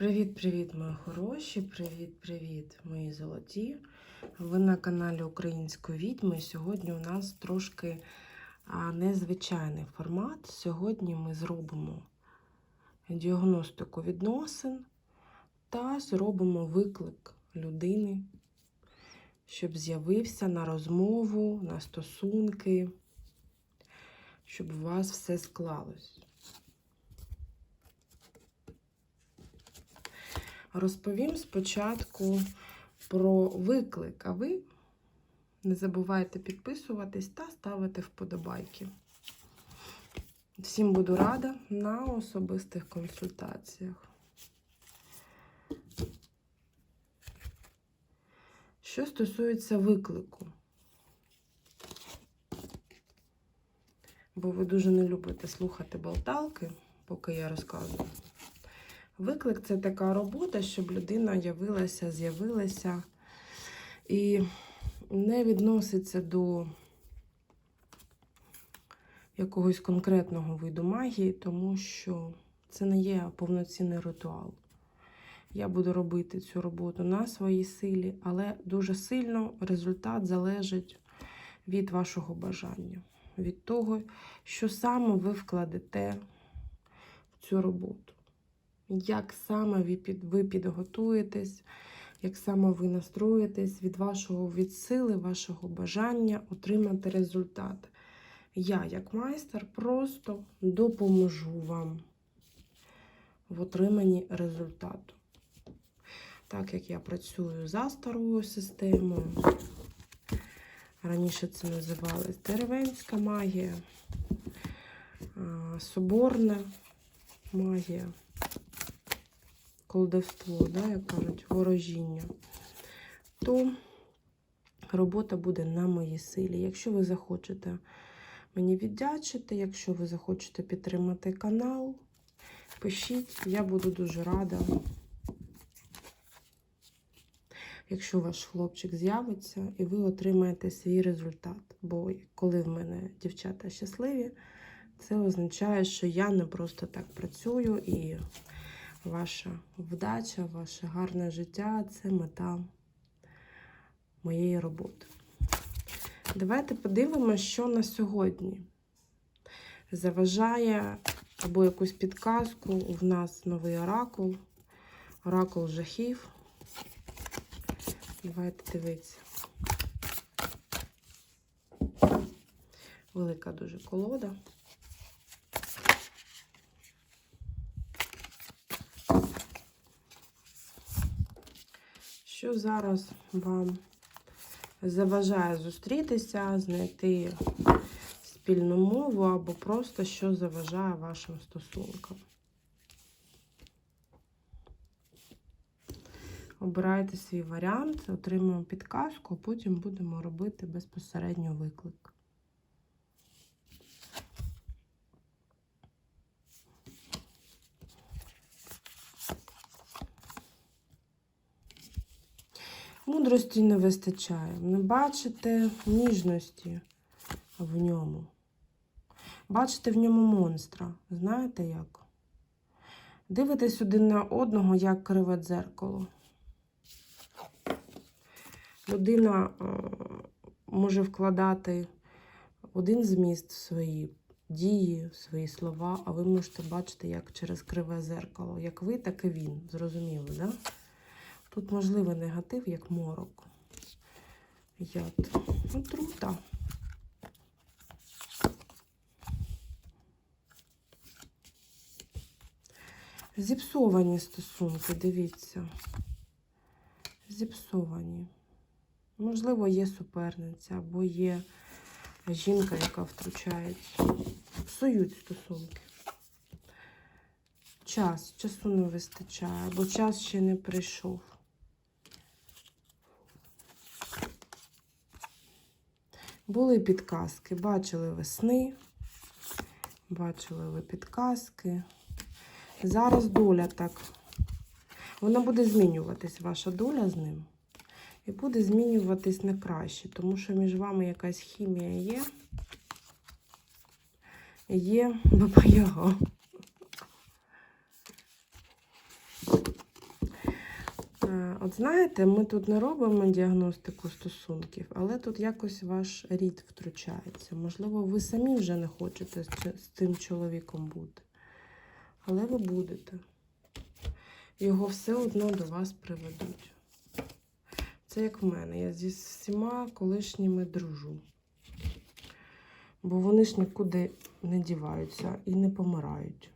Привіт-привіт, мої хороші! Привіт-привіт, мої золоті! Ви на каналі Української відьми. Сьогодні у нас трошки незвичайний формат. Сьогодні ми зробимо діагностику відносин та зробимо виклик людини, щоб з'явився на розмову, на стосунки, щоб у вас все склалось. Розповім спочатку про виклик, а ви не забувайте підписуватись та ставити вподобайки. Всім буду рада на особистих консультаціях. Що стосується виклику, бо ви дуже не любите слухати болталки, поки я розказую. Виклик це така робота, щоб людина явилася, з'явилася і не відноситься до якогось конкретного виду магії, тому що це не є повноцінний ритуал. Я буду робити цю роботу на своїй силі, але дуже сильно результат залежить від вашого бажання, від того, що саме ви вкладете в цю роботу як саме ви, під, ви підготуєтесь, як саме ви настроїтесь від вашого від сили, вашого бажання отримати результат. Я, як майстер, просто допоможу вам в отриманні результату. Так як я працюю за старою системою, раніше це називалось деревенська магія, соборна магія колдовство, да, як кажуть, ворожіння, то робота буде на моїй силі. Якщо ви захочете мені віддячити, якщо ви захочете підтримати канал, пишіть, я буду дуже рада. Якщо ваш хлопчик з'явиться і ви отримаєте свій результат. Бо коли в мене дівчата щасливі, це означає, що я не просто так працюю і ваша вдача, ваше гарне життя це мета моєї роботи. Давайте подивимося, що на сьогодні заважає або якусь підказку. У нас новий оракул, оракул жахів. Давайте дивитися. Велика дуже колода. Що зараз вам заважає зустрітися, знайти спільну мову або просто що заважає вашим стосункам? Обирайте свій варіант, отримуємо підказку, а потім будемо робити безпосередньо виклик. Мудрості не вистачає. Не бачите ніжності в ньому. Бачите в ньому монстра. Знаєте як? Дивитесь один на одного, як криве дзеркало. Людина е, може вкладати один зміст в свої дії, в свої слова, а ви можете бачити, як через криве зеркало. Як ви, так і він. Зрозуміло, так? Да? Тут можливий негатив, як морок. Яд. Отрута. Зіпсовані стосунки, дивіться. Зіпсовані. Можливо, є суперниця, або є жінка, яка втручається. Псують стосунки. Час, часу не вистачає, бо час ще не прийшов. Були підказки, бачили весни, бачили ви підказки. Зараз доля так. Вона буде змінюватись, ваша доля з ним. І буде змінюватись на краще, тому що між вами якась хімія є. Є баба. От знаєте, ми тут не робимо діагностику стосунків, але тут якось ваш рід втручається. Можливо, ви самі вже не хочете з цим чоловіком бути. Але ви будете. Його все одно до вас приведуть. Це як в мене. Я зі всіма колишніми дружу. Бо вони ж нікуди не діваються і не помирають.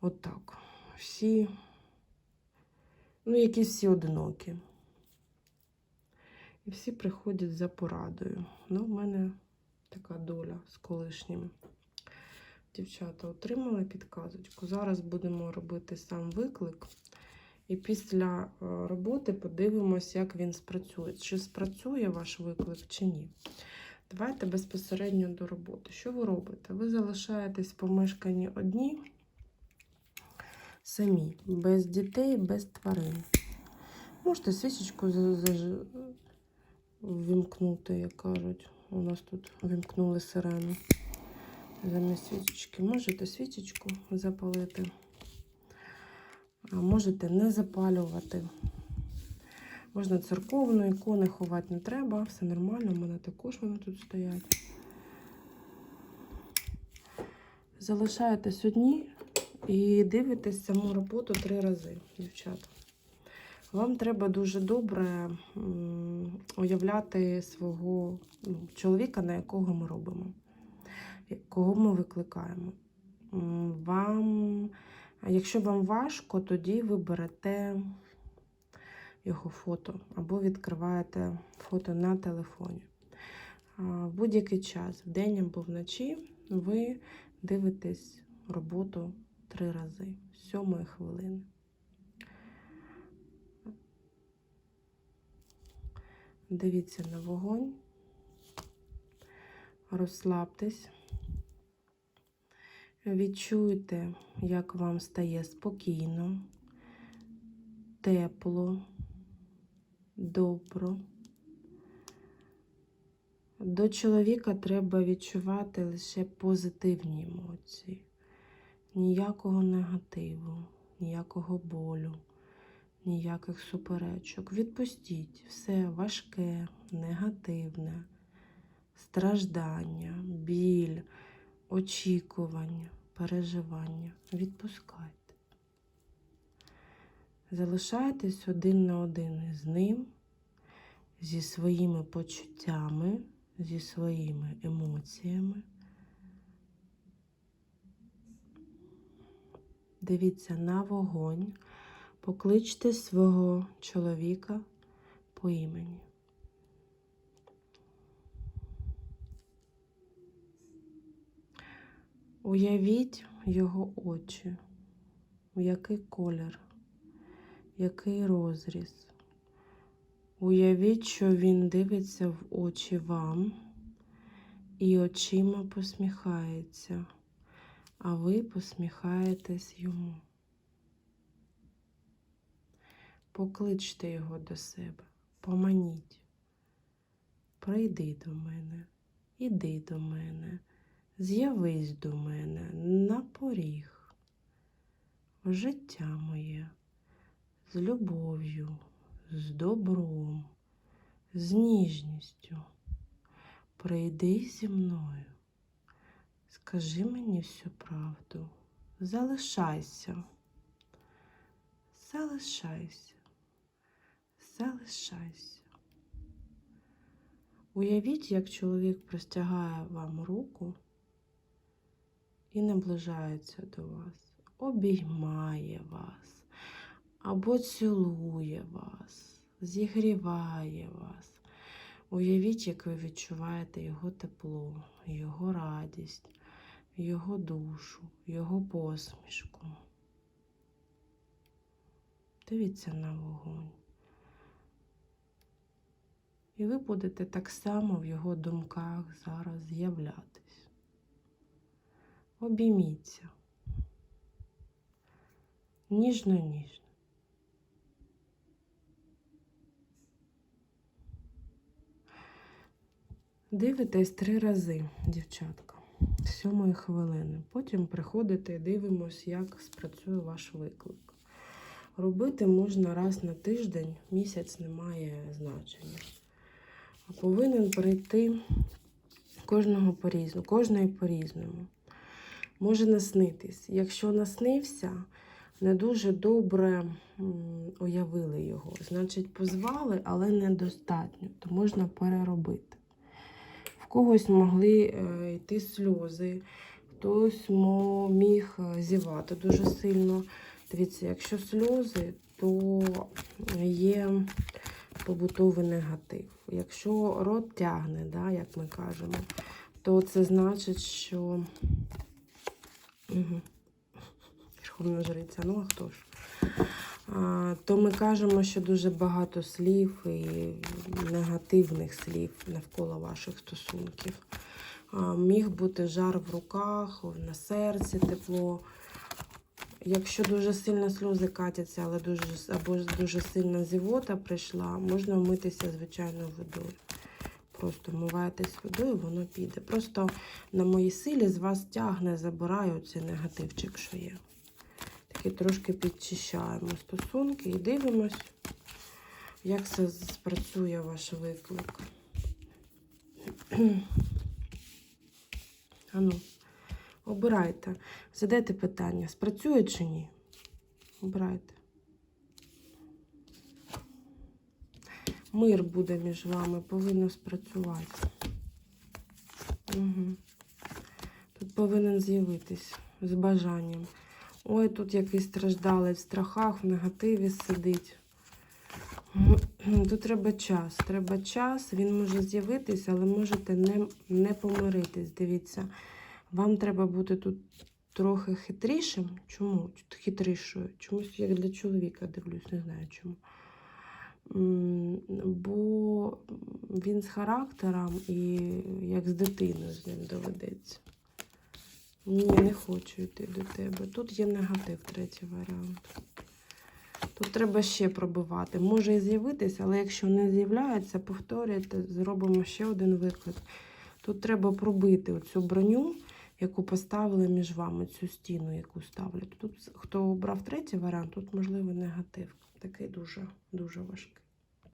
От так. Всі, ну, якісь всі одинокі. І всі приходять за порадою. Ну, в мене така доля з колишніми. Дівчата отримали підказочку. Зараз будемо робити сам виклик. І після е, роботи подивимось, як він спрацює. Чи спрацює ваш виклик, чи ні. Давайте безпосередньо до роботи. Що ви робите? Ви залишаєтесь в помешканні одні, самі, без дітей, без тварин. Можете свічечку ввімкнути, як кажуть. У нас тут вимкнули сирену. Замість свічечки можете свічечку запалити. А можете не запалювати. Можна церковну ікони ховати не треба, все нормально, в мене також вони тут стоять. Залишаєтесь одні і дивитесь саму роботу три рази, дівчата. Вам треба дуже добре уявляти свого ну, чоловіка, на якого ми робимо, кого ми викликаємо. Вам, якщо вам важко, тоді ви берете його фото або відкриваєте фото на телефоні. В будь-який час, вдень або вночі, ви дивитесь роботу три рази з сьомої хвилини. Дивіться на вогонь, розслабтесь, відчуйте, як вам стає спокійно, тепло, добро. До чоловіка треба відчувати лише позитивні емоції, ніякого негативу, ніякого болю, ніяких суперечок. Відпустіть все важке, негативне, страждання, біль, очікування, переживання. Відпускайте. Залишайтесь один на один із ним, зі своїми почуттями, зі своїми емоціями. Дивіться на вогонь, покличте свого чоловіка по імені. Уявіть його очі, у який колір, який розріз. Уявіть, що він дивиться в очі вам і очима посміхається, а ви посміхаєтесь йому. Покличте його до себе, поманіть. Прийди до мене, іди до мене, з'явись до мене на поріг. Життя моє з любов'ю, з добром, з ніжністю. Прийди зі мною, скажи мені всю правду, залишайся, залишайся, залишайся. Уявіть, як чоловік простягає вам руку і наближається до вас, обіймає вас або цілує вас, зігріває вас. Уявіть, як ви відчуваєте його тепло, його радість, його душу, його посмішку. Дивіться на вогонь. І ви будете так само в його думках зараз з'являтись. Обійміться. Ніжно-ніжно. Дивитесь три рази, дівчатка, сьомої хвилини. Потім приходите і дивимось, як спрацює ваш виклик. Робити можна раз на тиждень, місяць не має значення. Повинен прийти кожного по-різному, кожної по-різному. Може наснитись. Якщо наснився, не дуже добре уявили його. Значить, позвали, але недостатньо, то можна переробити. Когось могли е, йти сльози, хтось міг е, зівати дуже сильно. Дивіться, якщо сльози, то є побутовий негатив. Якщо рот тягне, да, як ми кажемо, то це значить, що угу. Верховна жриця, ну а хто ж? То ми кажемо, що дуже багато слів і негативних слів навколо ваших стосунків. Міг бути жар в руках, на серці тепло. Якщо дуже сильно сльози катяться, але дуже або дуже сильна зівота прийшла, можна вмитися звичайною водою. Просто вмиваєтесь водою, воно піде. Просто на моїй силі з вас тягне, забираю цей негативчик, що є. Таки трошки підчищаємо стосунки і дивимось, як це спрацює ваш виклик. Ану, обирайте. Задайте питання, спрацює чи ні? Обирайте. Мир буде між вами, повинно спрацювати. Угу. Тут повинен з'явитись з бажанням. Ой, тут якийсь страждалець в страхах, в негативі сидить. Тут треба час. Треба час, він може з'явитися, але можете не, не помиритись. Дивіться, вам треба бути тут трохи хитрішим. Чому? Хитрішою? Чомусь як для чоловіка дивлюсь, не знаю чому. Бо він з характером і як з дитиною з ним доведеться. Ні, не хочу йти до тебе. Тут є негатив, третій варіант. Тут треба ще пробивати. Може і з'явитися, але якщо не з'являється, повторюйте, зробимо ще один виклик. Тут треба пробити оцю броню, яку поставили між вами, цю стіну, яку ставлять. Тут, хто обрав третій варіант, тут можливо негатив. Такий дуже, дуже важкий.